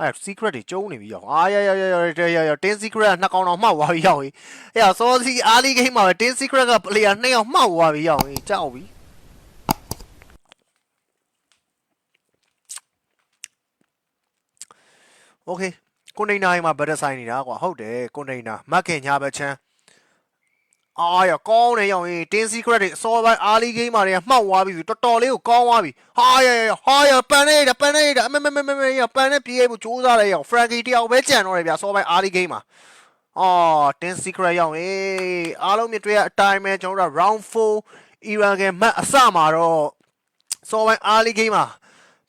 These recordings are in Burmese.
အဲ့ secret တွေကျုံနေပြီရောအာရရရရရရတင်း secret ကနှစ်ကောင်တော့မှောက်သွားပြီရောက်ဟေးအဲ့စောစီအားလီဂိမ်းမှာပဲတင်း secret က player နှစ်ယောက်မှောက်သွားပြီရောက်ဟေးကြောက်ပြီโอเคကွန်တိန်နာမှာဘတ်တဆိုင်နေတာကွာဟုတ်တယ်ကွန်တိန်နာမတ်ခင်ညာဘက်ချမ်း အာရကောင်းနေရောက်ရင်တင်း secret တွေအစောပိုင်းအားလီဂိမ်းမှာတွေကမှောက်သွားပြီဆိုတော်တော်လေးကိုကောင်းသွားပြီဟာရရဟာရပန်နေတာပန်နေတာအမမမမမရပန်နေပြေးဖို့ကြိုးစားတယ်ရောက်ဖရန်ကီတယောက်ပဲကြံတော့တယ်ဗျာအစောပိုင်းအားလီဂိမ်းမှာအော်တင်း secret ရောက်ဟေးအားလုံးမြတွေ့ရအတိုင်းပဲကျွန်တော်တို့ round 4 Iran ကမတ်အစမှာတော့စောပိုင်းအားလီဂိမ်းမှာ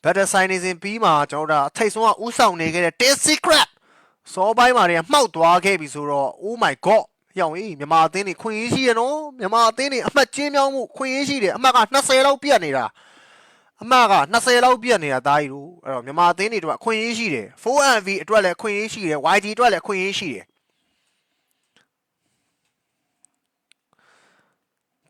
better sign နေစဉ်ပြီးမှာကျွန်တော်တို့အထိတ်ဆုံးကဥဆောင်နေခဲ့တဲ့တင်း secret စောပိုင်းမှာတွေကမှောက်သွားခဲ့ပြီဆိုတော့ oh my god ရောင်ကြီးမြန်မာအသင်းတွေခွင့်ရေးရှိရနော်မြန်မာအသင်းတွေအမှတ်ကျင်းမြောင်းမှုခွင့်ရေးရှိတယ်အမှတ်က20လောက်ပြတ်နေတာအမှတ်က20လောက်ပြတ်နေတာတားကြီးတို့အဲ့တော့မြန်မာအသင်းတွေတို့ကခွင့်ရေးရှိတယ် 4MV အတွက်လည်းခွင့်ရေးရှိတယ် YG အတွက်လည်းခွင့်ရေးရှိတယ်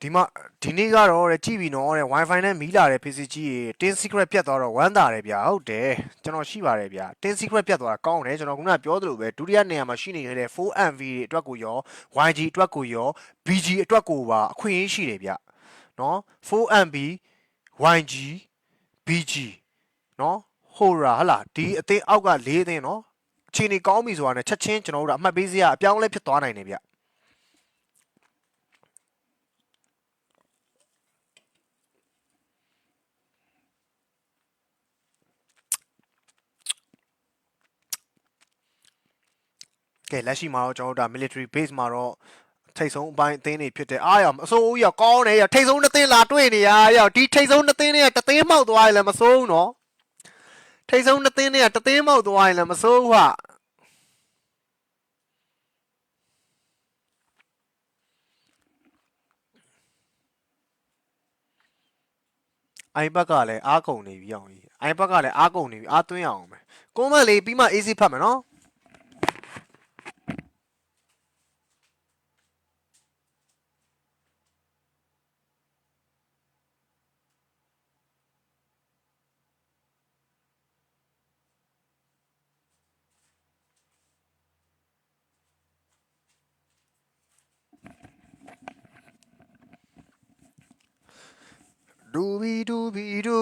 ဒီမှာဒီနေ့ကတော့တဲ့ကြည့်ပြီနော်တဲ့ Wi-Fi နဲ့မီးလာတဲ့ PC ကြီးရေတင်း secret ပြတ်သွားတော့ဝမ်းသာတယ်ဗျာဟုတ်တယ်ကျွန်တော်ရှိပါတယ်ဗျာတင်း secret ပြတ်သွားတာကောင်းတယ်ကျွန်တော်ခုနကပြောသလိုပဲဒုတိယနေရာမှာရှိနေတဲ့ 4MV တွေအတွက်ကိုရော YG အတွက်ကိုရော BG အတွက်ကိုပါအခွင့်အရေးရှိတယ်ဗျနော် 4MB YG BG နော်ဟိုရာဟလာဒီအသင်းအောက်က၄အသင်းနော်အခြေအနေကောင်းပြီဆိုတာနဲ့ချက်ချင်းကျွန်တော်တို့ကအမှတ်ပေးစရာအပြောင်းအလဲဖြစ်သွားနိုင်တယ်ဗျ ကဲလက်ရှိမှာတော့ကျွန်တော်တို့ဒါ military base မှာတော့ထိတ်ဆုံးအပိုင်းအသင်းတွေဖြစ်တယ်အားရအစိုးရကောင်းတယ်ရထိတ်ဆုံးနှစ်သင်းလာတွေ့နေရရဒီထိတ်ဆုံးနှစ်သင်းတွေကတသင်းမောက်သွားရင်လည်းမစိုးဘူးနော်ထိတ်ဆုံးနှစ်သင်းတွေကတသင်းမောက်သွားရင်လည်းမစိုးဘူးဟာအိုင်ဘက်ကလည်းအားကုန်နေပြီအောင်ကြီးအိုင်ဘက်ကလည်းအားကုန်နေပြီအားသွင်းအောင်ပဲကုန်းမလေးပြီးမှ easy ဖတ်မယ်နော် ဒူဘီဒူဘီဒူ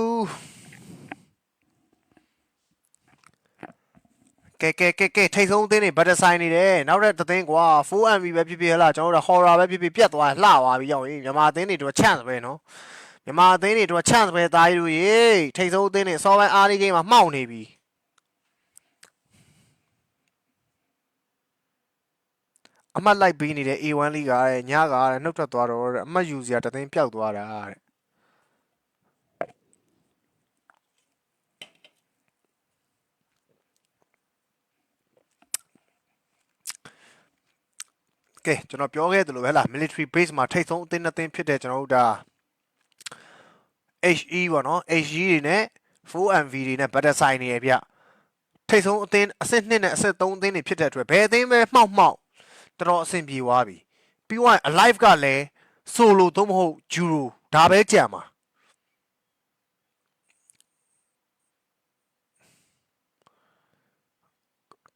ကဲကဲကဲကဲထိတ်ဆုံးအသင်းတွေဘတ်တဆိုင်နေတယ်နောက်တဲ့သင်းကွာ 4MV ပဲဖြစ်ဖြစ်ဟလာကျွန်တော်တို့ horror ပဲဖြစ်ဖြစ်ပြတ်သွားလှသွားပြီရောက်ရင်မြန်မာအသင်းတွေတို့ chance ပဲနော်မြန်မာအသင်းတွေတို့ chance ပဲသားရီတို့ရေထိတ်ဆုံးအသင်းတွေစောပိုင်းအားလေးဂိမ်းမှာမှောက်နေပြီအမှတ်လိုက်ပေးနေတဲ့ A1 လိကတဲ့ညကတဲ့နှုတ်ထွက်သွားတော့တဲ့အမှတ်ယူစရာတသိန်းပျောက်သွားတာတဲ့ ကဲကျွန်တော်ပြောခဲ့သလိုပဲလား military base မှာထိတ်ဆုံးအသင်းနှစ်သင်းဖြစ်တဲ့ကျွန်တော်တို့ဒါ HE ပေါ့နော် HE တွေနဲ့ 4MV တွေနဲ့ battle sign နေရဗျထိတ်ဆုံးအသင်းအဆင့်2နဲ့အဆင့်3အသင်းတွေဖြစ်တဲ့အတွက်ဘယ်အသင်းပဲမှောက်မှောက်တော်တော်အဆင်ပြေသွားပြီပြီးတော့ alive ကလည်း solo သို့မဟုတ် juro ဒါပဲကြံမှာ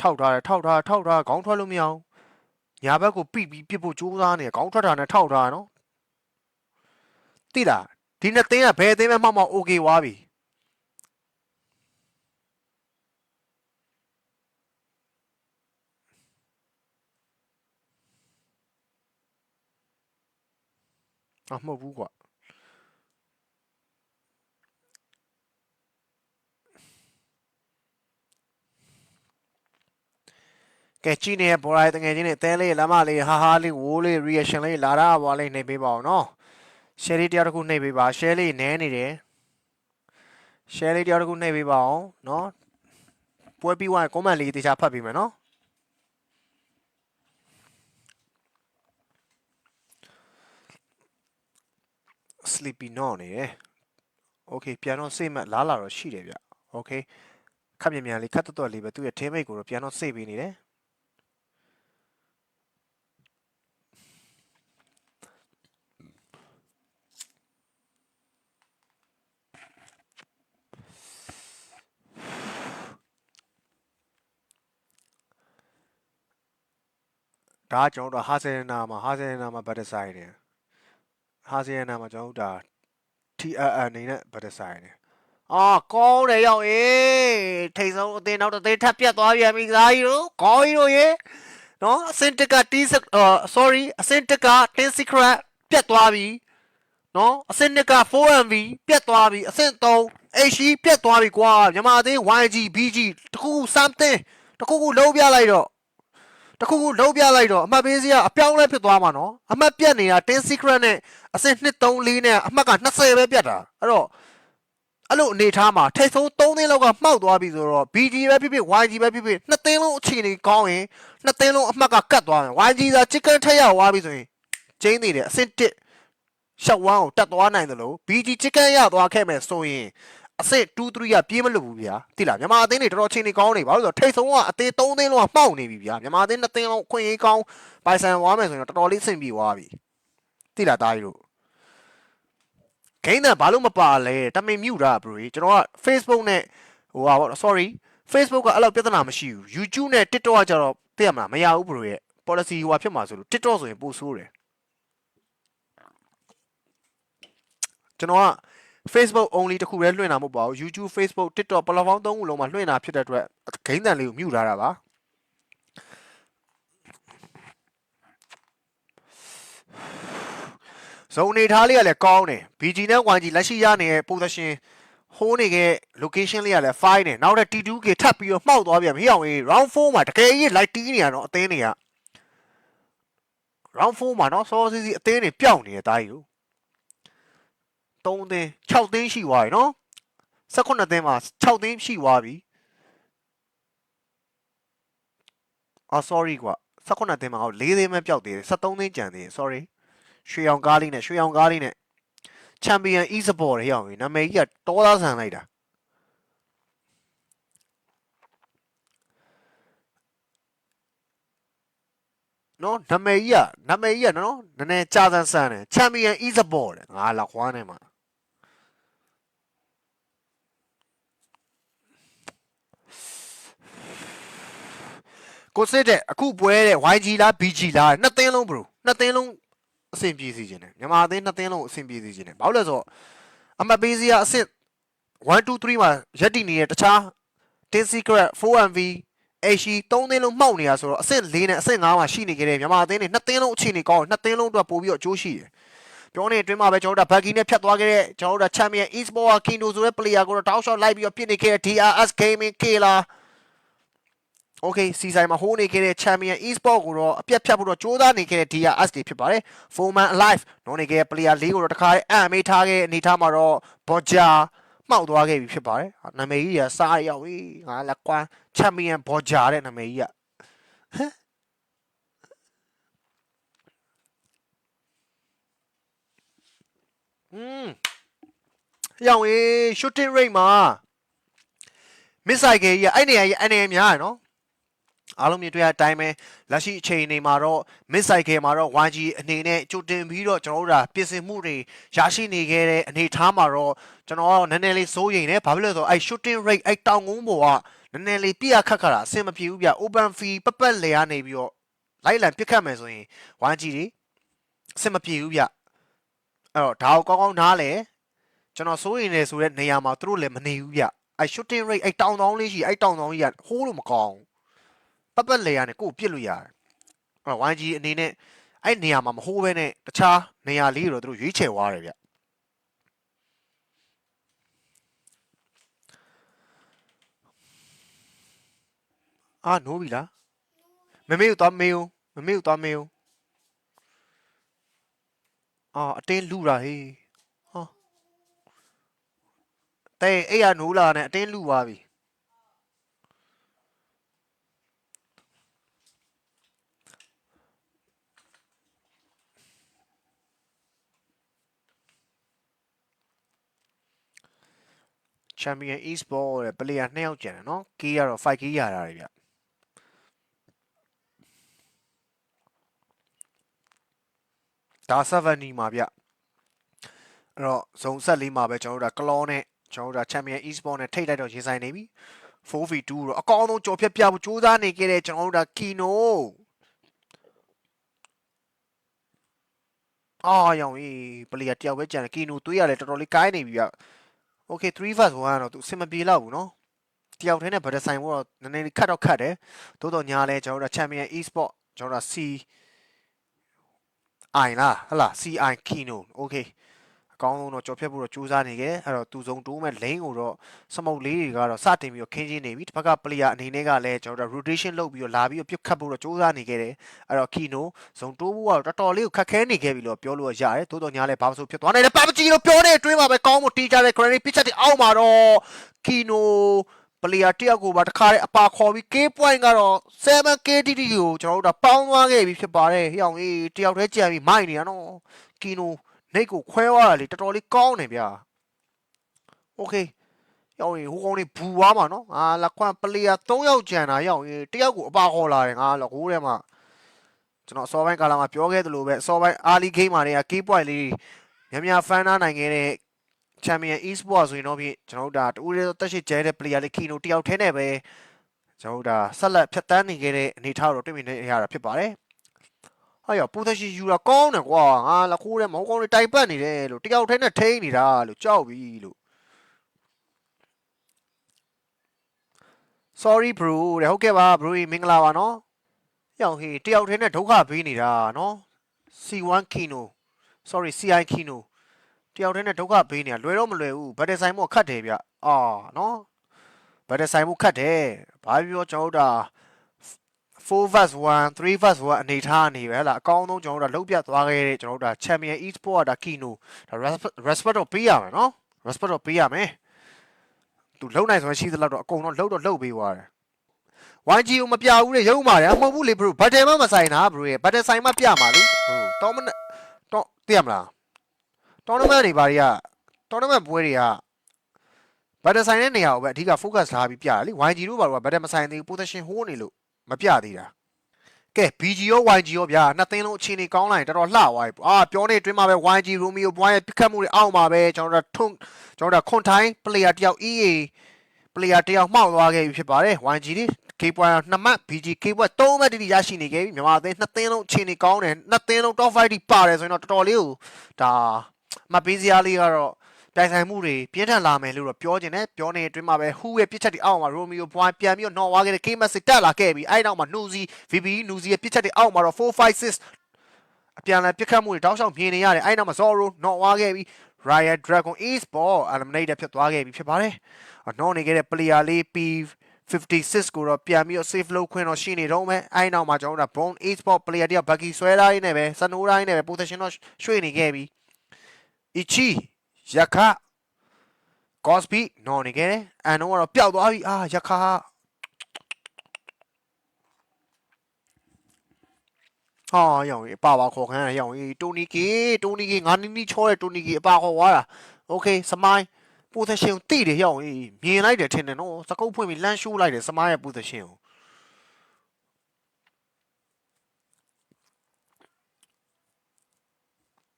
ထောက်ထားတယ်ထောက်ထားထောက်ထားခေါင်းထွက်လို့မရအောင် ညာဘက်ကိုပိပြီးပြစ်ဖို့ကြိုးစားနေခေါင်းထွက်တာနဲ့ထောက်ထားနော်တိလားဒီနှစ်သင်းကဘယ်သင်းမှမှောက်မှောက် okay ွားပြီအမဟုတ်ဘူးကွာ ကဲကြည့်နေတဲ့ဘော်ရိုင်းတငယ်ချင်းတွေတဲလေးလမ်းမလေးဟာဟာလေးဝိုးလေး reaction လေးလာတာဘွားလေးနှိပ်ပေးပါအောင်နော် share လေးတယောက်တစ်ခုနှိပ်ပေးပါ share လေးနည်းနေတယ် share လေးတယောက်တစ်ခုနှိပ်ပေးပါအောင်နော်ပွဲပြီးသွားရင် comment လေးတေချာဖတ်ပေးမယ်နော် sleepy နော်နေတယ် okay ပြန်တော့စိတ်မက်လားလာတော့ရှိတယ်ဗျ okay ခပ်မြန်မြန်လေးခတ်တော်တော်လေးပဲသူ့ရဲ့ teammate ကိုတော့ပြန်တော့စိတ်ပေးနေတယ် ဒါကကျွန်တော်တို့ဟာဆယ်နာမှာဟာဆယ်နာမှာဘတ်တဆိုင်နေဟာဆယ်နာမှာကျွန်တော်တို့ဒါ TRN အနေနဲ့ဘတ်တဆိုင်နေအာကောင်းတယ်ရောက်အေးထိတ်ဆုံးအတင်းနောက်တစ်သိန်းထပ်ပြတ်သွားပြန်ပြီကစားကြီးတို့ကောင်းကြီးတို့ရေနော်အစင်တကတီးစအာ sorry အစင်တက10 secret ပြတ်သွားပြီနော်အစင်တက 4MV ပြတ်သွားပြီအစင်3 HE ပြတ်သွားပြီကွာမြန်မာအသင်း YG BG တခုခု something တခုခုလုံးပြလိုက်တော့ တခုခုလုံးပြလိုက်တော့အမှတ်ပေးစရာအပြောင်းလဲဖြစ်သွားမှာနော်အမှတ်ပြတ်နေတာ10 secret နဲ့အဆင့်2 3 4နဲ့အမှတ်က20ပဲပြတ်တာအဲ့တော့အဲ့လိုအနေထားမှာထိတ်ဆုံး3သိန်းလောက်ကမှောက်သွားပြီဆိုတော့ BG ပဲဖြစ်ဖြစ် YG ပဲဖြစ်ဖြစ်2သိန်းလုံးအခြေအနေကောင်းရင်2သိန်းလုံးအမှတ်ကကတ်သွားမယ် YG သာ chicken ထက်ရောက်သွားပြီဆိုရင်ကျင်းနေတယ်အဆင့်1ရှောက်ဝမ်းကိုတက်သွားနိုင်တယ်လို့ BG chicken ရသွားခဲ့မယ်ဆိုရင် အဆင့်2 3ကပြေးမလို့ဘူးဗျာတိလားမြန်မာအသင်းတွေတော်တော်ချင်းနေကောင်းနေဘာလို့လဲဆိုတော့ထိတ်ဆုံးကအသေး3သိန်းလုံးကမှောက်နေပြီဗျာမြန်မာအသင်း2သိန်းလုံးခွင့်ရေးကောင်းပိုင်ဆိုင်သွားမယ်ဆိုရင်တော့တော်တော်လေးဆင်ပြေသွားပြီတိလားတားကြီးတို့ဂိမ်းတန်ဘာလို့မပါလဲတမင်မြူတာ bro ကျွန်တော်က Facebook နဲ့ဟိုဟာပေါ့ sorry Facebook ကအဲ့လောက်ပြဿနာမရှိဘူး YouTube နဲ့ TikTok ကကြတော့သိရမလားမရဘူး bro ရဲ့ policy ဟိုဟာဖြစ်မှာဆိုလို့ TikTok ဆိုရင်ပိုဆိုးတယ်ကျွန်တော်က Facebook only တခုပဲလွှင့်တာမဟုတ်ပါဘူး YouTube Facebook TikTok platform သုံးခုလုံးမှာလွှင့်တာဖြစ်တဲ့အတွက်ဂိမ်းတန်လေးကိုမြူထားတာပါဇုံနေထားလေးကလည်းကောင်းတယ် BG နဲ့ YG လက်ရှိရနေတဲ့ position ဟိုးနေခဲ့ location လေးကလည်း fine တယ်နောက်တဲ့ T2K ထပ်ပြီးတော့မှောက်သွားပြန်မဟိအောင်ရေး round 4မှာတကယ်ကြီး light တီးနေရတော့အသင်းတွေက round 4မှာနော်စောစီစီအသင်းတွေပျောက်နေတယ်တားကြီးကို 3သင်း6သင်းရှိသွားပြီနော်18သင်းမှာ6သင်းရှိသွားပြီအာ sorry ကွာ18သင်းမှာဟော4သင်းပဲပျောက်သေးတယ်73သင်းကြံသေးတယ် sorry ရွှေအောင်ကားလေးနဲ့ရွှေအောင်ကားလေးနဲ့ချန်ပီယံ e-sport တွေရောက်ပြီနာမည်ကြီးကတောသားဆန်လိုက်တာနော်နာမည်ကြီးကနာမည်ကြီးကနော်နည်းနည်းကြာဆန်းဆန်းတယ်ချန်ပီယံ e-sport တဲ့ငါလောက်ခွားနေမှာ ကိုစစ်တဲ့အခုပွဲတဲ့ YG လား BG လားနှစ်သင်းလုံး bro နှစ်သင်းလုံးအဆင်ပြေစီခြင်းတယ်မြန်မာအသင်းနှစ်သင်းလုံးအဆင်ပြေစီခြင်းတယ်ဘာလို့လဲဆိုတော့အမတ်ပေးစရာအဆင့်1 2 3မှာရက်တည်နေတဲ့တခြား10 secret 4MV HE 3သင်းလုံးမှောက်နေတာဆိုတော့အဆင့်4နဲ့အဆင့်5မှာရှိနေကြတယ်မြန်မာအသင်းတွေနှစ်သင်းလုံးအခြေအနေကောင်းနှစ်သင်းလုံးအတွက်ပို့ပြီးတော့အကျိုးရှိတယ်ပြောနေအတွင်းမှာပဲကျွန်တော်တို့ဘက်ဂီနဲ့ဖြတ်သွားခဲ့တဲ့ကျွန်တော်တို့ Champion Esport Kino ဆိုတဲ့ player ကိုတော့တောက်လျှောက်လိုက်ပြီးတော့ပြစ်နေခဲ့တဲ့ DRS Gaming K လာ Okay စီဆိုင်မှာဟိုးနေခဲ့တဲ့ Champion Esport ကိုတော့အပြတ်ဖြတ်ဖို့တော့ကြိုးစားနေခဲ့တဲ့ DRS တွေဖြစ်ပါတယ် Foreman Alive နော်နေခဲ့တဲ့ player ၄ကိုတော့တခါတည်းအံ့မေးထားခဲ့တဲ့အနေထားမှာတော့ Boja မှောက်သွားခဲ့ပြီဖြစ်ပါတယ်နာမည်ကြီးကစားရရောက်ပြီငါလက်ကွမ်း Champion Boja တဲ့နာမည်ကြီးကอืมရောက်ရင် shooting rate မှာ miss ဆိုင်ကြီးကအဲ့နေရာကြီးအနေများရယ်နော် အားလုံးမြင်တွေ့ရတဲ့အတိုင်းပဲလက်ရှိအချိန်နေမှာတော့ mid cycle မှာတော့ YG အနေနဲ့ကြိုတင်ပြီးတော့ကျွန်တော်တို့ဒါပြင်ဆင်မှုတွေရရှိနေခဲ့တဲ့အနေအထားမှာတော့ကျွန်တော်ကနည်းနည်းလေးစိုးရိမ်တယ်ဘာဖြစ်လို့လဲဆိုတော့အဲ့ shooting rate အဲ့တောင်ကုန်းပေါ်ကနည်းနည်းလေးပြရခက်ခါတာအဆင်မပြေဘူးဗျ open fee ပပတ်လေကနေပြီးတော့လိုက်လံပြစ်ခတ်မယ်ဆိုရင် YG တွေအဆင်မပြေဘူးဗျအဲ့တော့ဒါကိုကောင်းကောင်းနားလဲကျွန်တော်စိုးရိမ်နေဆိုတဲ့နေရာမှာသူတို့လည်းမနေဘူးဗျအဲ့ shooting rate အဲ့တောင်တောင်လေးရှိအဲ့တောင်တောင်ကြီးကဟိုးလို့မကောင်းဘူး ပတ်ပတ်လေကနေကိုယ်ပြစ်လို့ရတယ်အဲ့တော့ YG အနေနဲ့အဲ့နေရာမှာမဟိုးပဲနဲ့တခြားနေရာလေးတွေတော့သူတို့ရွေးချယ်သွားတယ်ဗျအာနိုးပြီလားမမေကိုသွားမေးဦးမမေကိုသွားမေးဦးအာအတင်းလူတာဟေးဟောတဲ့အဲ့ရနိုးလာနဲ့အတင်းလူသွားပြီ Champion Esport တဲ့ player နှစ်ယောက်ကျန်တယ်နော် key ကတော့ 5k ရတာတွေဗျဒါ70မှာဗျအဲ့တော့ဇုံဆက်လေးမှာပဲကျွန်တော်တို့က claw နဲ့ကျွန်တော်တို့က Champion Esport နဲ့ထိတ်လိုက်တော့ရင်ဆိုင်နေပြီ 4v2 တော့အကောင်းဆုံးကြော်ဖြတ်ပြဖို့စူးစမ်းနေခဲ့တဲ့ကျွန်တော်တို့က Kino အာရောင်ကြီးပလီယာတယောက်ပဲကြံတယ်ကီနိုသွေးရတယ်တော်တော်လေးကိုင်းနေပြီဗျ โอเค3 vs 1ကတော့သူအဆင်မပြေတော့ဘူးเนาะတယောက်တည်းနဲ့ဗတ်ဆိုင်ဖို့တော့နည်းနည်းလေးခတ်တော့ခတ်တယ်သို့တော့ညာလဲကျွန်တော်တို့ချန်ပီယံ e-sport ကျွန်တော်တို့ C I လားဟလာ CI Kino okay အ ကောင်းဆုံးတော့ကြော်ဖြတ်ဖို့တော့ကြိုးစားနေခဲ့အဲ့တော့သူစုံတိုးမဲ့ lane ကိုတော့စမုတ်လေးတွေကတော့စတင်ပြီးတော့ခင်းချင်းနေပြီတစ်ဖက်က player အနေနဲ့ကလည်းကျွန်တော်တို့ rotation လုပ်ပြီးတော့လာပြီးတော့ပြတ်ခတ်ဖို့တော့ကြိုးစားနေခဲ့တယ်အဲ့တော့ Kino ဇုံတိုးဖို့ကတော့တော်တော်လေးကိုခက်ခဲနေခဲ့ပြီလို့ပြောလို့ရတယ်သို့တော့ညာလဲဘာမှမဆိုဖြစ်သွားနိုင်တယ်ပါပကြီးလို့ပြောနေအတွင်းမှာပဲကောင်းမှုတီးကြတဲ့ credit pitch တွေအောက်မှာတော့ Kino ပလီယာတယောက်ကိုပါတခါတည်းအပါခေါ်ပြီး K point ကတော့ 7KTT ကိုကျွန်တော်တို့ကပေါင်းသွားခဲ့ပြီဖြစ်ပါတယ်ဟိအောင်အေးတယောက်တည်းကြံပြီးမိုက်နေတာနော်ကီနို နေကိုခွဲသွားတာလေတော်တော်လေးကောင်းတယ်ဗျာโอเคဟိအောင်အေးဟိုကောင်လေးဘူသွားမှာနော်အာလက်ခွန်ပလီယာ3ယောက်ကြံတာဟိအောင်အေးတယောက်ကိုအပါခေါ်လာတယ်ငါလကိုးထဲမှာကျွန်တော်အစောပိုင်းကာလမှာပြောခဲ့သလိုပဲအစောပိုင်းအာလီဂိမ်းမှာတွေက K point လေးများများဖန်သားနိုင်ခဲ့တဲ့ ချန်ပီယံ e-sport ဆိုရင်တော့ဖြင့်ကျွန်တော်တို့ဒါတူးရဲတက်ရှိကျဲတဲ့ player လေးခီနိုတယောက်ထဲနဲ့ပဲကျွန်တော်တို့ဒါဆက်လက်ဖြတ်တန်းနေခဲ့တဲ့အနေအထားတော့တွေ့မြင်နေရတာဖြစ်ပါတယ်။ ဟာရပူသက်ရှိယူတာကောင်းတယ်ကွာငါလက်ခိုးထဲမဟုတ်ကောင်းလေးတိုက်ပတ်နေတယ်လို့တယောက်ထဲနဲ့ထိန်းနေတာလို့ကြောက်ပြီလို့ sorry bro တဲ့ဟုတ်ကဲ့ပါ bro မင်္ဂလာပါနော်။ရောင်ဟေးတယောက်ထဲနဲ့ဒုက္ခပေးနေတာနော် C1 Kino sorry CI Kino တယောက်တည်းနဲ့ဒုက္ခပေးနေတာလွယ်တော့မလွယ်ဘူးဘတ်တဆိုင်မို့ခတ်တယ်ဗျအာနော်ဘတ်တဆိုင်မို့ခတ်တယ်ဘာပြောကျွန်တော်တို့ဒါ 4 vs 1 3 vs 1အနေထားနေပဲဟလာအကောင်းဆုံးကျွန်တော်တို့ဒါလုတ်ပြတ်သွားခဲ့တဲ့ကျွန်တော်တို့ဒါ Champion Esport ကဒါ Kino ဒါ respect တော့ပေးရမယ်နော် respect တော့ပေးရမယ်သူလုံနိုင်ဆိုရင်ရှိသလောက်တော့အကုန်တော့လှုပ်တော့လှုပ်ပေးသွားတယ် YG ကိုမပြဘူးလေရုံပါတယ်မဟုတ်ဘူးလေ bro ဘတ်တယ်မမဆိုင်တာ bro ရဲ့ဘတ်တယ်ဆိုင်မပြမှာလေဟုတ်တော့မနဲ့တော့သိရမလားတော်နမန့်တွေဘာတွေကတော်နမန့်ပွဲတွေကဘတ်တဆိုင်တဲ့နေရာကိုပဲအဓိက focus ထားပြီးပြတာလေ YG တို့ဘာလို့ကဘတ်တမဆိုင်သေးဘူး position hold နေလို့ မပြသေးတာကဲ BG ရော YG ရောဗျာနှစ်သိန်းလုံးအခြေအနေကောင်းလာရင်တော်တော်လှသွားပြီအာပြောနေအတွင်းမှာပဲ YG Romeo ဘွားရဲ့ပြစ်ခတ်မှုတွေအောက်မှာပဲကျွန်တော်တို့ထွန်းကျွန်တော်တို့ခွန်ထိုင်း player တယောက် EA player တယောက်မှောက်သွားခဲ့ပြီဖြစ်ပါတယ် YG တွေ K point 2မှတ် BG K point 3မှတ်တိတိရရှိနေခဲ့ပြီမြန်မာအသင်းနှစ်သိန်းလုံးအခြေအနေကောင်းတယ်နှစ်သိန်းလုံး top 5တိပါတယ်ဆိုရင်တော့တော်တော်လေးကိုဒါမပေးစရာလေးကတော့ တိုင်ဆိုင်မှုတွေပြင်းထန်လာမယ်လို့တော့ပြောချင်တယ်ပြောနေအတွင်းမှာပဲဟူရဲ့ပြစ်ချက်တွေအောက်မှာရိုမီယိုဘွိုင်းပြန်ပြီးတော့နော်ဝါခဲ့တဲ့ KMS တက်လာခဲ့ပြီးအဲ့နောက်မှာနူဇီ VBE နူဇီရဲ့ပြစ်ချက်တွေအောက်မှာတော့456အပြန်အလှန်ပြစ်ခတ်မှုတွေတောက်လျှောက်မြင်နေရတယ်အဲ့နောက်မှာ Zoro နော်ဝါခဲ့ပြီး Riot Dragon Esport eliminated ဖြစ်သွားခဲ့ပြီဖြစ်ပါတယ်နော်နေခဲ့တဲ့ player လေး P 56ကိုတော့ပြန်ပြီးတော့ save လုပ်ခွင့်တော့ရှိနေတော့မယ်အဲ့နောက်မှာကျွန်တော်တို့က Bone Esport player တယောက် Bucky ဆွဲထားရင်းနဲ့ပဲစနိုးထားရင်းနဲ့ပဲ position တော့ရွှေ့နေခဲ့ပြီ Ichi ယခကော့စပီနော်နေခဲ့တယ်အန်တော့ကတော့ပျောက်သွားပြီအာယခဟာရောင်အပါပါခေါ်ခန်းရရောင်တိုနီကီတိုနီကီငါနီနီချောတဲ့တိုနီကီအပါခေါ်သွားတာโอเคစမိုင်း position တိတယ်ရောင်မြင်လိုက်တယ်ထင်တယ်နော်စကုပ်ဖွင့်ပြီးလမ်းရှိုးလိုက်တယ်စမိုင်းရဲ့ position ကို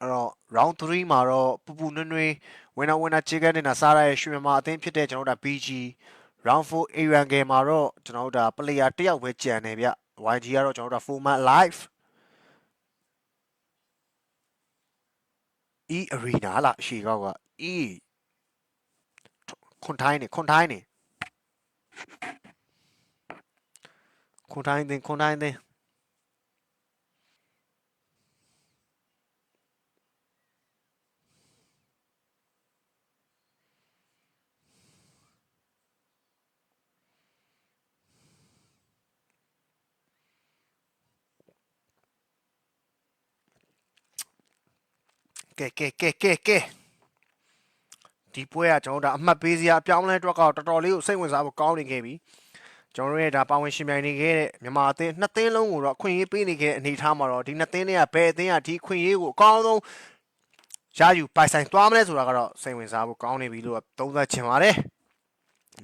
အဲ့တော့ round 3မှာတော့ပူပူနွေ့နွေ့ winner winner chicken dinner စားရရဲ့ရွှေမြန်မာအသင်းဖြစ်တဲ့ကျွန်တော်တို့က BG round 4 Aaron game မှာတော့ကျွန်တော်တို့က player တစ်ယောက်ပဲကြံနေဗျ YG ကတော့ကျွန်တော်တို့က full man live E arena လားရှေကောက်က E ခွန်ထိုင်းနေခွန်ထိုင်းနေခွန်ထိုင်းတင်ခွန်ထိုင်းတင် ကဲကဲကဲကဲကဲဒီပွဲကကျွန်တော်တို့ဒါအမှတ်ပေးစရာအပြောင်းအလဲအတွက်ကတော့တော်တော်လေးကိုစိတ်ဝင်စားဖို့ကောင်းနေခဲ့ပြီကျွန်တော်တို့ရဲ့ဒါပါဝင်ရှင်ပြိုင်နေခဲ့တဲ့မြန်မာအသင်းနှစ်သင်းလုံးကိုတော့အခွင့်အရေးပေးနေခဲ့တဲ့အနေအထားမှာတော့ဒီနှစ်သင်းတွေကဘယ်အသင်းကဒီအခွင့်အရေးကိုအကောင်းဆုံးရယူပိုင်ဆိုင်သွားမလဲဆိုတာကတော့စိတ်ဝင်စားဖို့ကောင်းနေပြီလို့သုံးသပ်ချင်ပါတယ်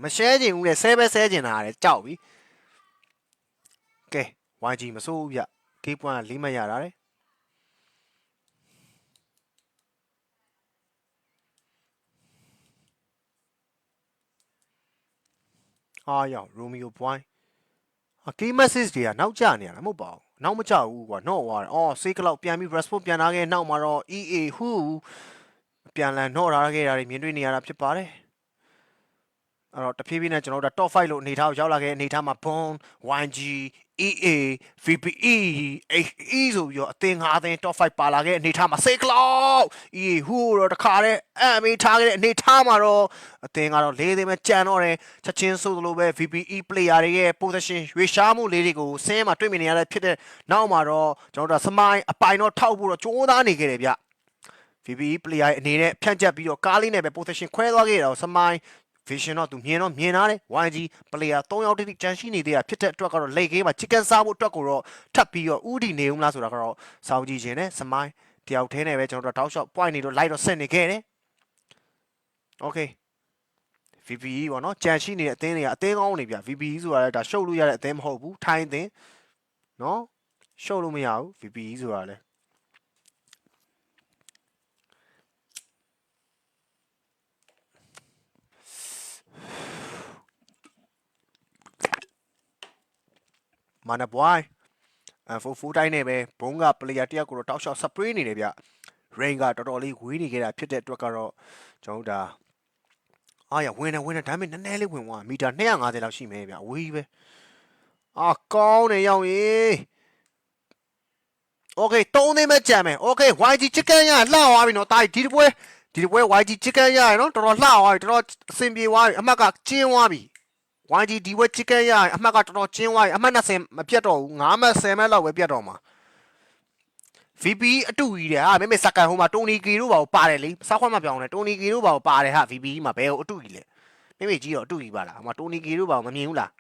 မရှဲချင်ဘူးလေဆဲပဲဆဲချင်တာလေကြောက်ပြီကဲ YG မစိုးဘူးဗျ K point က၄မှတ်ရတာလေ အားရောက် Romeo Point ဟာ key message တွေကနောက်ကျနေရတာမဟုတ်ပါဘူးနောက်မကြဘူးကွာနော့သွားတယ်အော်စေးကလောက်ပြန်ပြီး response ပြန်လာခဲ့နောက်မှာတော့ EA ဟူပြန်လန်နော့လာခဲ့တာတွေမြင်တွေ့နေရတာဖြစ်ပါတယ် အဲ့တော့တဖြည်းဖြည်းနဲ့ကျွန်တော်တို့ top 5လို့အနေထားကိုရောက်လာခဲ့အနေထားမှာ Bond YG EA VPE HE ဆိုပြီးတော့အသင်း၅အသင်း top 5ပါလာခဲ့အနေထားမှာ Say Cloud EA ဟူတော့တခါတည်း MA ထားခဲ့တဲ့အနေထားမှာတော့အသင်းကတော့၄သင်းပဲကြံတော့တယ်ချက်ချင်းဆိုသလိုပဲ VPE player တွေရဲ့ position ရွေးရှားမှုလေးတွေကိုစင်းမှာတွေ့မြင်နေရတဲ့ဖြစ်တဲ့နောက်မှာတော့ကျွန်တော်တို့စမိုင်းအပိုင်တော့ထောက်ဖို့တော့ကြိုးစားနေခဲ့တယ်ဗျ VPE player အနေနဲ့ဖြန့်ကျက်ပြီးတော့ကားလေးနဲ့ပဲ position ခွဲသွားခဲ့တာကိုစမိုင်း vision တော့သူမြင်တော့မြင်လာတယ် YG player 3ယောက်တိတိကြံရှိနေသေးတာဖြစ်တဲ့အတွက်ကတော့ late game မှာ chicken စားဖို့အတွက်ကိုတော့ထပ်ပြီးတော့ဥတီနေဦးမလားဆိုတာကတော့စောင့်ကြည့်ခြင်းနဲ့စမိုင်းတယောက်ထဲနဲ့ပဲကျွန်တော်တို့တောက်လျှောက် point နေတော့ light တော့ဆက်နေခဲ့တယ် okay VPE ပေါ့နော်ကြံရှိနေတဲ့အသင်းတွေကအသင်းကောင်းနေဗျ VPE ဆိုတာလည်းဒါရှုပ်လို့ရတဲ့အသင်းမဟုတ်ဘူးထိုင်းအသင်းနော်ရှုပ်လို့မရဘူး VPE ဆိုတာလည်း မာနဘွိုင်းအဖိုဖူတိုင်းနဲ့ပဲဘုံကပလေယာတယောက်ကိုတော့တောက်လျှောက်စပရေးနေတယ်ဗျရိန်ကတော်တော်လေးဝေးနေခဲ့တာဖြစ်တဲ့အတွက်ကတော့ကျွန်တော်တို့ဒါအားရဝင်နေဝင်နေဒါပေမဲ့နည်းနည်းလေးဝင်သွားမီတာ250လောက်ရှိမယ်ဗျဝေးပဲအာကောင်းနေရောက်ရေโอเคသုံးသိမ်းမဲ့ကြံမယ်โอเค YG chicken ရလှသွားပြီနော်တာဒီတပွဲဒီတပွဲ YG chicken ရရနော်တော်တော်လှသွားပြီတော်တော်အဆင်ပြေသွားပြီအမှတ်ကကျင်းသွားပြီ YG ဒီဝက် chicken ရရင်အမှတ်ကတော်တော်ကျင်းသွားပြီအမှတ်20မပြတ်တော့ဘူး9မှတ်10မှတ်လောက်ပဲပြတ်တော့မှာ VP အတူကြီးတယ်ဟာမမေစကန်ဟိုမှာတိုနီကီတို့ပါပါတယ်လေစောက်ခွက်မပြောင်းနဲ့တိုနီကီတို့ပါပါတယ်ဟာ VP မှာဘယ်ကိုအတူကြီးလဲမမေကြီးတော့အတူကြီးပါလားဟိုမှာတိုနီကီတို့ပါမမြင်ဘူးလား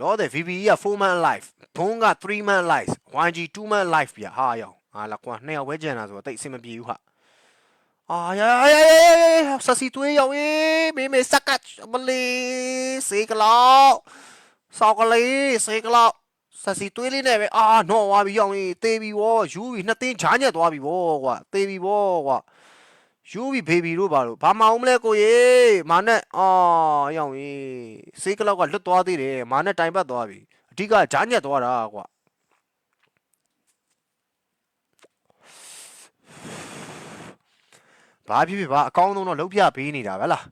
လောတဲ့ VP က4 man life ဘုံက3 man life YG 2 man life ပြဟာရောင်ဟာလာကွာနှစ်ယောက်ပဲကျန်တာဆိုတော့တိတ်အဆင်မပြေဘူးဟာ အာရရရရဆစီသွေးရောက်ရေးမေမေစကတ်မလေးစေကလောက်စောက်ကလေးစေကလောက်ဆစီသွေးလေးနဲ့ပဲအာတော့သွားပြီရောက်ရေးတေးပြီဗောယူပြီနှစ်သိန်းဂျားညက်သွားပြီဗောကွာတေးပြီဗောကွာယူပြီဘေဘီတို့ပါလို့ဘာမအောင်မလဲကိုရေမာနဲ့အာရောက်ရေးစေကလောက်ကလွတ်သွားသေးတယ်မာနဲ့တိုင်ပတ်သွားပြီအဓိကဂျားညက်သွားတာကွာ ဘာဖြစ်ဖြစ်ဘာအကောင်းဆုံးတော့လုံးပြပေးနေတာပဲလား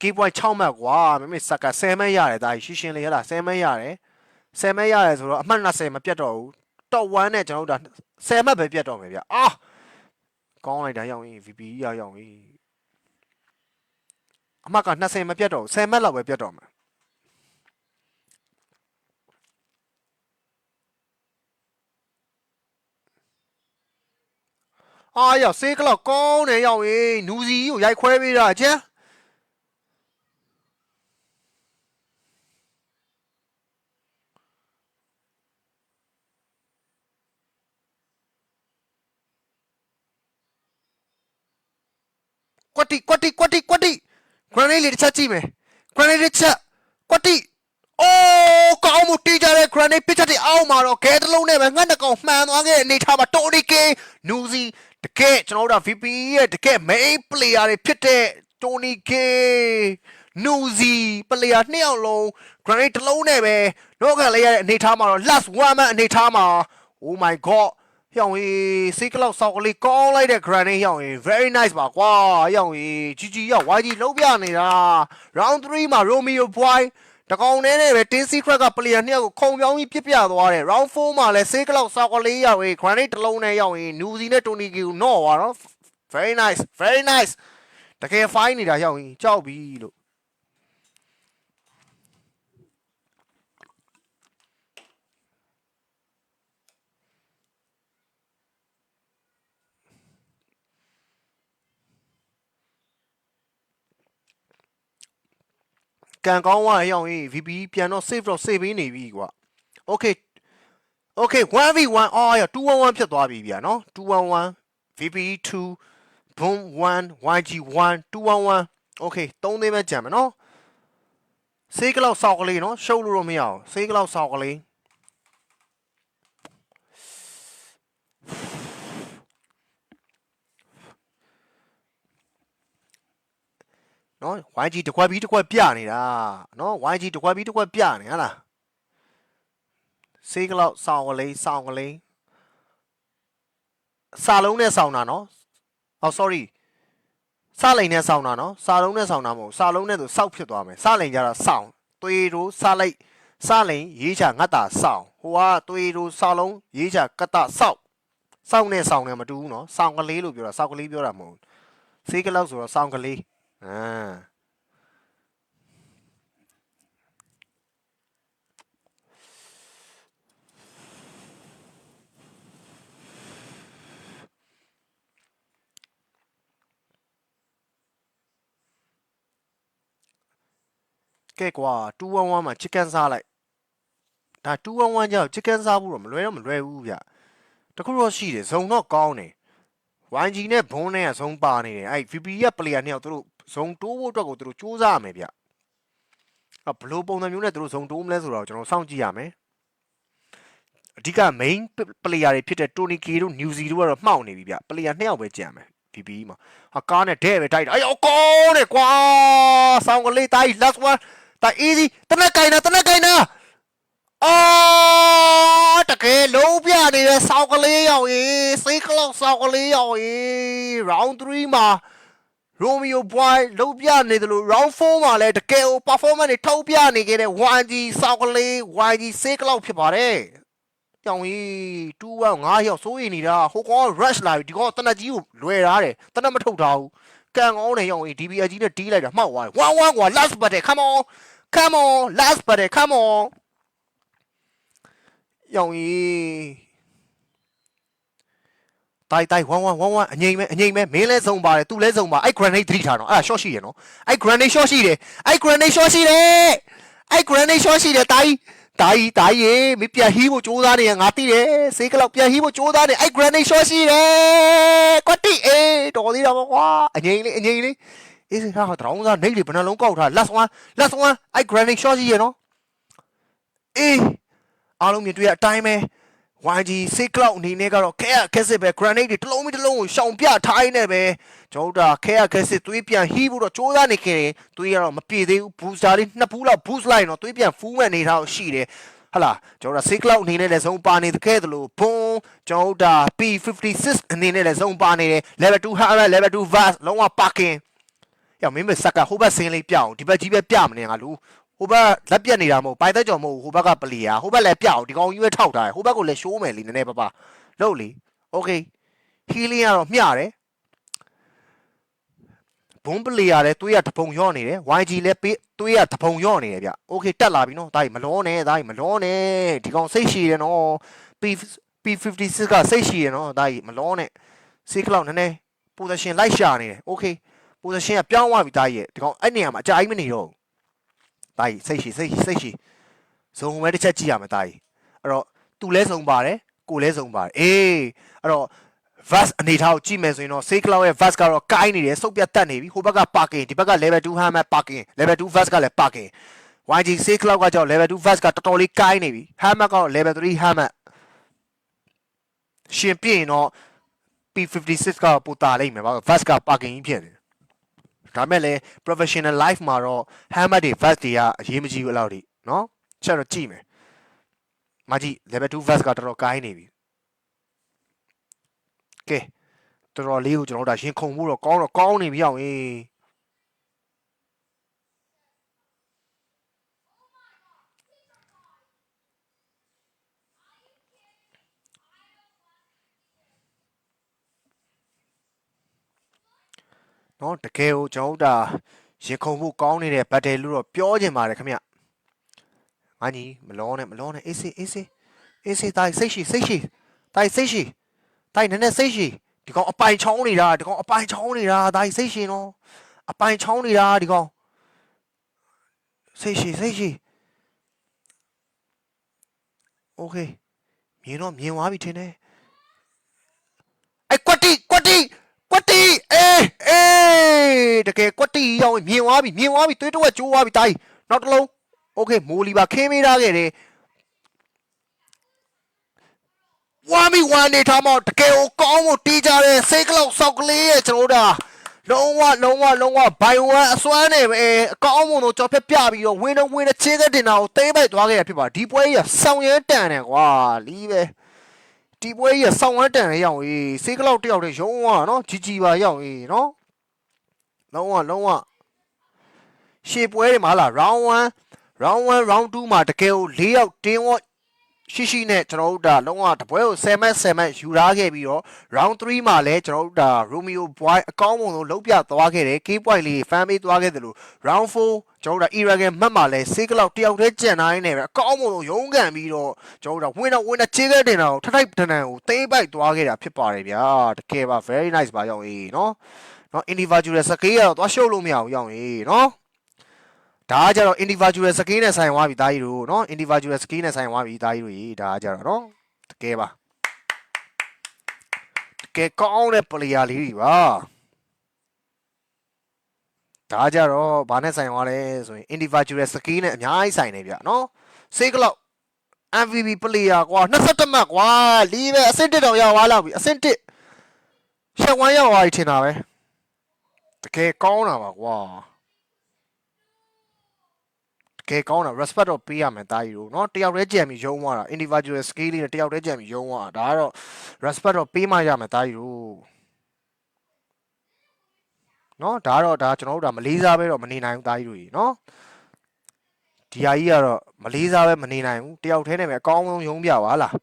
key point 6မှတ်ကွာမမေစက်က10မှတ်ရတယ်ဒါရှင်းရှင်းလေးဟလား10မှတ်ရတယ်10မှတ်ရတယ်ဆိုတော့အမှတ်20မပြတ်တော့ဘူး top 1နဲ့ကျွန်တော်တို့ဒါ10မှတ်ပဲပြတ်တော့မယ်ဗျအာကောင်းလိုက်တာရောက်ရင် VPE ရရောက်ရင်အမှတ်က20မပြတ်တော့ဘူး10မှတ်လောက်ပဲပြတ်တော့မယ် အားရောက်စေးကလောက်ကောင်းတယ်ရောက်ရင်နူစီကိုရိုက်ခွဲပေးတာကျန်ကွက်တီကွက်တီကွက်တီကွက်တီဂရနေလေးတစ်ချက်ကြည့်မယ်ဂရနေတစ်ချက်ကွက်တီအိုးကောင်းမှုတီးကြတဲ့ granite ပစ်ချက်တွေအောက်မှာတော့ခဲတစ်လုံးနဲ့ပဲငှက်နှကောင်မှန်သွားခဲ့တဲ့အနေထားမှာတိုနီကေနူစီ တကယ်ကျွန်တော်တို့က VPE ရဲ့တကယ် main player တွေဖြစ်တဲ့တိုနီကေနူစီပလေယာနှစ်ယောက်လုံး granite တစ်လုံးနဲ့ပဲတော့ခံလိုက်ရတဲ့အနေထားမှာတော့ last one man အနေထားမှာ oh my god ဟျောင်းကြီးစိတ်ကလောက်စောက်ကလေးကောင်းလိုက်တဲ့ granite ဟျောင်းကြီး very nice ပါကွာဟျောင်းကြီး GG ရောက် YG လုံးပြနေတာ round 3မှာ Romeo boy တကောင်နဲ့နဲ့ပဲ Tin Secret က player နှစ်ယောက်ကိုခုံပြောင်းကြီးပြစ်ပြသွားတယ် round 4မှာလည်းစိတ်ကလောက်စောက်ကလေးရောက်ရင် granite တစ်လုံးနဲ့ရောက်ရင် Nuzi နဲ့ Tony Q ကိုနော့သွားတော့ very nice very nice တကယ် fine နေတာရောက်ရင်ကြောက်ပြီလို့ ကန်ကောင်းသွားရအောင်ရေး VP ပြန်တော့ save တော့ save ပေးနေပြီကွာ okay okay 1v1 အော်ရ211ဖြစ်သွားပြီဗျာနော်211 VP 2 boom 1 YG 1 211 okay 3သိမ်းပဲကြံမယ်နော်စေးကလောက်စောက်ကလေးနော်ရှုပ်လို့တော့မရအောင်စေးကလောက်စောက်ကလေး နော် YG တစ်ခွက်ပြီးတစ်ခွက်ပြနေတာနော် YG တစ်ခွက်ပြီးတစ်ခွက်ပြနေဟဟလားစေးကလောက်စောင်းကလေးစောင်းကလေးစာလုံးနဲ့စောင်းတာနော်ဟော sorry စလိန်နဲ့စောင်းတာနော်စာလုံးနဲ့စောင်းတာမဟုတ်စာလုံးနဲ့ဆိုစောက်ဖြစ်သွားမယ်စလိန်ကြတော့စောင်းသွေးတို့စလိုက်စလိန်ရေးချငတ်တာစောင်းဟိုကသွေးတို့စာလုံးရေးချကတ်တာစောက်စောင်းနဲ့စောင်းနဲ့မတူဘူးနော်စောင်းကလေးလို့ပြောတာစောက်ကလေးပြောတာမဟုတ်ဘူးစေးကလောက်ဆိုတော့စောင်းကလေး အာကဲကွာ211မှာ chicken စားလိုက်ဒါ211ကြောင့် chicken စားဖို့တော့မလွယ်တော့မလွယ်ဘူးဗျတခုတော့ရှိတယ်ဇုံတော့ကောင်းတယ် YG နဲ့ဘွန်းနဲ့ကဇုံပါနေတယ်အဲ့ VP က player နှစ်ယောက်သူတို့ ဇုံတိုးဖို့အတွက်ကိုသူတို့စူးစမ်းရမယ်ဗျအဘလို့ပုံစံမျိုးနဲ့သူတို့ဇုံတိုးမလဲဆိုတော့ကျွန်တော်စောင့်ကြည့်ရမယ်အဓိက main player တွေဖြစ်တဲ့ Tony K တို့ New Z တို့ကတော့မှောက်နေပြီဗျ player နှစ်ယောက်ပဲကြံမယ် VP မှာဟာကားနဲ့တဲ့ပဲတိုက်တာအေးအကောင်းတယ်ကွာဆောင်းကလေးတိုင်း last one တာ easy တနက်ကင်နာတနက်ကင်နာအော်တကယ်လုံးပြနေတဲ့ဆောင်းကလေးရောက်ရေးစိတ်ကလောက်ဆောင်းကလေးရောက်ရေး round 3မှာ Romeo Boy လုံးပြနေတယ်လို့ round 4မှာလည်းတကယ်ကို performance တွေထုတ်ပြနေခဲ့တဲ့ YG ဆောင်းကလေး YG စိတ်ကလောက်ဖြစ်ပါတယ်ကြောင်ကြီး2 1 5ရောက်စိုးရိမ်နေတာဟိုကောင်က rush လာပြီဒီကောင်ကတနက်ကြီးကိုလွယ်ထားတယ်တနက်မထုတ်ထားဘူးကန်ကောင်းနေရောက်ရင် DBA ကြီးနဲ့တီးလိုက်တာမှောက်သွားတယ်1 1ကွာ last battle come on come on last battle come on ရောင်ကြီး တိုင်တိုင်ဝမ်ဝမ်ဝမ်ဝမ်အငိမ့်မဲအငိမ့်မဲမင်းလဲစုံပါတယ်သူလဲစုံပါအဲ့ grenade 3ထားတော့အဲ့ short ရှိရနော်အဲ့ grenade short ရှိတယ်အဲ့ grenade short ရှိတယ်အဲ့ grenade short ရှိတယ်တိုင်တိုင်တိုင်ရေမပြန်ဟီးဖို့ကြိုးစားနေရငါသိတယ်စေးကလောက်ပြန်ဟီးဖို့ကြိုးစားနေအဲ့ grenade short ရှိတယ်ကွတ်တီအေးတော်သေးတာပေါ့ကွာအငိမ့်လေးအငိမ့်လေးအေးဟာတောင်းစားနေလေဘယ်နှလုံးကောက်ထား last one last one အဲ့ grenade short ရှိရနော်အေးအားလုံးမြင်တွေ့ရအတိုင်းပဲ YG Safe Cloud အနေနဲ့ကတော့ခဲရခက်စစ်ပဲ grenade တွေတစ်လုံးပြီးတစ်လုံးကိုရှောင်ပြထားရင်းနဲ့ပဲကျွန်တော်တို့ဒါခဲရခက်စစ်သွေးပြန်ဟီးဖို့တော့စူးစမ်းနေခဲ့တယ်သွေးကတော့မပြေသေးဘူး booster လေးနှစ်ဖူးလောက် boost လိုက်ရင်တော့သွေးပြန်ဖူးမဲ့အနေထားရှိတယ်ဟလာကျွန်တော်တို့ Safe Cloud အနေနဲ့လည်းဇုံပါနေတဲ့ခဲ့သလိုဘုံကျွန်တော်တို့ဒါ P56 အနေနဲ့လည်းဇုံပါနေတယ် level 2 hammer level 2 vast လုံးဝ parking ရမင်းမစက်ကဟိုဘက်ဆင်းလေးပြအောင်ဒီဘက်ကြီးပဲပြမနေငါလူ ဟိုဘက်လက်ပြက်နေတာမဟုတ်ပိုင်သက်ကြော်မဟုတ်ဟိုဘက်ကပလီယာဟိုဘက်လည်းပြအောင်ဒီကောင်ကြီးပဲထောက်ထားတယ်ဟိုဘက်ကိုလည်းရှိုးမယ်လीနည်းနည်းပါးပါလုပ်လीโอเคဟီလင်းကတော့မျှတယ်ဘုံပလီယာလည်းသွေးရတပုံရော့နေတယ် YG လည်းပေးသွေးရတပုံရော့နေတယ်ဗျโอเคတက်လာပြီနော်ဒါကြီးမလောနဲ့ဒါကြီးမလောနဲ့ဒီကောင်စိတ်ရှည်တယ်နော် P P56 ကစိတ်ရှည်တယ်နော်ဒါကြီးမလောနဲ့စေးကလောက်နည်းနည်း position လိုက်ရှာနေတယ်โอเค position ကပြောင်းသွားပြီတားကြီးရဲ့ဒီကောင်အဲ့နေရာမှာအကြာကြီးမနေတော့ဘူး တားကြီးစိတ်ရှိစိတ်ရှိစိတ်ရှိဇုံဝဲတစ်ချက်ကြည့်ရမယ်တားကြီးအဲ့တော့သူလဲစုံပါတယ်ကိုလဲစုံပါတယ်အေးအဲ့တော့ vast အနေထားကိုကြည့်မယ်ဆိုရင်တော့ Safe Cloud ရဲ့ vast ကတော့ကိုင်းနေတယ်စုပ်ပြတ်တက်နေပြီဟိုဘက်က parking ဒီဘက်က level 2 hammer parking level 2 vast ကလည်း parking YG Safe Cloud ကကြောင့် level 2 vast ကတော်တော်လေးကိုင်းနေပြီ hammer ကတော့ level 3 hammer ရှင်ပြရင်တော့ P56 ကပိုတာလိမ့်မယ်ဘာလို့ vast က parking ကြီးဖြစ်နေတယ် ဒါမဲ့လည်း professional life မှာတော့ hammer တွေ vest တွေကအရေးမကြီးဘူးအဲ့လောက်ထိနော်ချက်တော့ကြည့်မယ်မကြည့် level 2 vest ကတော်တော်ကိုင်းနေပြီကဲတော်တော်လေးကိုကျွန်တော်တို့ဒါရင်ခုန်မှုတော့ကောင်းတော့ကောင်းနေပြီအောင်ဟေး เนาะတကယ်ကိုကျွန်တော်တို့ဒါရင်ခုန်မှုကောင်းနေတဲ့ battle လို့တော့ပြောချင်ပါတယ်ခင်ဗျငါညီမလောနဲ့မလောနဲ့အေးစေးအေးစေးအေးစေးတိုင်းစိတ်ရှိစိတ်ရှိတိုင်းစိတ်ရှိတိုင်းနည်းနည်းစိတ်ရှိဒီကောင်အပိုင်ချောင်းနေတာဒီကောင်အပိုင်ချောင်းနေတာတိုင်းစိတ်ရှိနော်အပိုင်ချောင်းနေတာဒီကောင်စိတ်ရှိစိတ်ရှိโอเคမြင်တော့မြင်သွားပြီထင်တယ် တကယ်ကွက်တီရောက်ရင်မြင်သွားပြီမြင်သွားပြီသွေးတော့ကျိုးသွားပြီတိုင်းနောက်တစ်လုံးโอเคမိုးလီပါခင်းမေးထားခဲ့တယ်ဝါမီဝါနေထားမောတကယ်ကိုကောင်းဖို့တီးကြတဲ့စိတ်ကလောက်ဆောက်ကလေးရဲ့ကျွန်တော်တို့ဒါ လုံးဝလုံးဝလုံးဝဘိုင်ဝမ်အစွမ်းနဲ့ပဲအကောင်းမွန်တော့ကြော်ဖြတ်ပြပြီးတော့ဝင်းတော့ဝင်းတဲ့ချင်းကတင်တာကိုသိမ့်ပိုက်သွားခဲ့ရဖြစ်ပါဒီပွဲကြီးကဆောင်းရဲတန်တယ်ကွာလီးပဲဒီပွဲကြီးကဆောင်းရဲတန်တယ်ရောက်ရေးစေးကလောက်တယောက်တည်းရုံးသွားနော်ជីជីပါရောက်ရေးနော် လုံးဝလုံးဝရှေ့ပွဲတွေမှာလာ round 1 round 1 round 2မှာတကယ်ကို၄ယောက်တင်းဝတ်ရှိရှိနဲ့ကျွန်တော်တို့ဒါလုံးဝတပွဲကို10မှတ်10မှတ်ယူထားခဲ့ပြီးတော့ round 3မှာလည်းကျွန်တော်တို့ဒါ Romeo Boy အကောင်းဆုံးလုံးလုံးပြသွားခဲ့တယ် K point လေး fan base သွားခဲ့တယ်လို့ round 4ကျွန်တော်တို့ဒါ Iragan မှတ်မှာလဲစေးကလောက်တယောက်တည်းကြံထားရင်းနဲ့ပဲအကောင်းဆုံးရုံးကန်ပြီးတော့ကျွန်တော်တို့ဒါဝင်တော့ဝင်တော့ခြေခဲတင်တာကိုထထိုက်တနန်ကိုသိမ့်ပိုက်သွားခဲ့တာဖြစ်ပါတယ်ဗျာတကယ်ပါ very nice ပါရောက်ရေးနော် နော် individual စကေးကတော့သွားရှုပ်လို့မရဘူးရောင်းရေးနော်ဒါကကြတော့ individual စကေးနဲ့ဆိုင်သွားပြီတာကြီးတို့နော် individual စကေးနဲ့ဆိုင်သွားပြီတာကြီးတို့ရေဒါကကြတော့နော်တကယ်ပါတကယ်ကောင်းတဲ့ player လေးတွေပါဒါကြတော့ဘာနဲ့ဆိုင်သွားလဲဆိုရင် individual skill နဲ့အများကြီးဆိုင်နေဗျနော်စေးကလောက် MVP player ကွာ22မှတ်ကွာလေးပဲအဆင့်1တောင်ရောက်သွားလောက်ပြီအဆင့်1ရှက်ဝမ်းရောက်သွားပြီထင်တာပဲ တကယ်ကောင်းတာပါကွာ တကယ်ကောင်းတာ respect တော့ပေးရမယ်တာကြီးတို့เนาะတယောက်တည်းကြံပြီးရုံးသွားတာ individual scale လေးနဲ့တယောက်တည်းကြံပြီးရုံးသွားတာဒါကတော့ respect တော့ပေးမှရမယ်တာကြီးတို့เนาะဒါကတော့ဒါကျွန်တော်တို့ဒါမလေးစားပဲတော့မနေနိုင်ဘူးတာကြီးတို့ကြီးเนาะဒီဟာကြီးကတော့မလေးစားပဲမနေနိုင်ဘူးတယောက်တည်းနဲ့ပဲအကောင်းဆုံးရုံးပြပါလား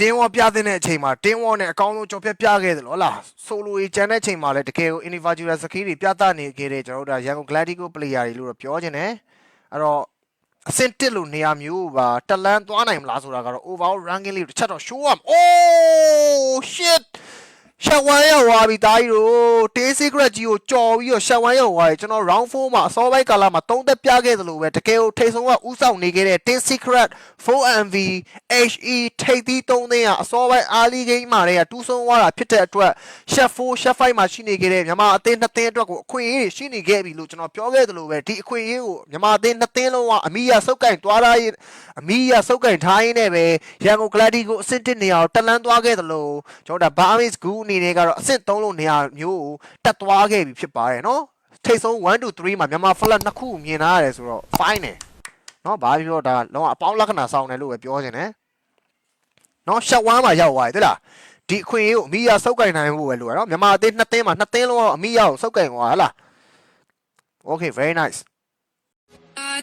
တင်းဝပြတဲ့အချိန်မှာတင်းဝနဲ့အကောင်းဆုံးကြော်ဖြတ်ပြခဲ့တယ်လို့ဟုတ်လားဆိုလိုကြီးကျန်တဲ့အချိန်မှာလည်းတကယ်ကို individual skill တွေပြသနေခဲ့တဲ့ကျွန်တော်တို့ဒါရန်ကုန် Gladico player တွေလို့တော့ပြောချင်တယ်အဲ့တော့အဆင့်တစ်လို့နေရာမျိုးပါတက်လန်းသွားနိုင်မလားဆိုတာကတော့ overall ranking လေးတစ်ချက်တော့ show ရမယ် oh shit ရှက်ဝမ်းရောက်သွားပြီတာကြီးတို့တေး secret ကြီးကိုကြော်ပြီးတော့ရှက်ဝမ်းရောက်သွားပြီကျွန်တော် round 4မှာအစောပိုင်းကာလမှာသုံးသက်ပြခဲ့သလိုပဲတကယ်ကိုထိတ်ဆုံးကဥဆောင်နေခဲ့တဲ့ Team Secret 4MV HE ထိတ်သီးသုံးသင်းကအစောပိုင်း early game မှာတည်းကတူးဆုံးသွားတာဖြစ်တဲ့အတွက် Chef 4 Chef 5မှာရှိနေခဲ့တဲ့မြန်မာအသင်းနှစ်သင်းအတွက်ကိုအခွင့်အရေးရှိနေခဲ့ပြီလို့ကျွန်တော်ပြောခဲ့သလိုပဲဒီအခွင့်အရေးကိုမြန်မာအသင်းနှစ်သင်းလုံးကအမီယာစုပ်ကင်သွားတာရင်အမီယာစုပ်ကင်ထားရင်းနဲ့ပဲရန်ကုန် Gladi ကိုအဆင့်1နေရာကိုတက်လန်းသွားခဲ့သလိုကျွန်တော်ဒါ Barmis Goo အနေနဲ့ကတော့အဆင့်3လို့နေရာမျိုးကိုတက်သွားခဲ့ပြီဖြစ်ပါတယ်နော်ထိတ်ဆုံး1 2 3မှာမြန်မာ flat နှစ်ခုမြင်လာရတယ်ဆိုတော့ fine တယ်နော်ဘာပြောဒါလုံးဝအပေါင်းလက္ခဏာဆောင်တယ်လို့ပဲပြောချင်တယ်နော်ရှက်ဝမ်းမှာရောက်သွားတယ်သိလားဒီအခွင့်အရေးကိုအမီယာစုပ်ကင်နိုင်ဖို့ပဲလို့ရနော်မြန်မာအသင်းနှစ်သင်းမှာနှစ်သင်းလုံးကအမီယာကိုစုပ်ကင်သွားဟလား Okay very nice I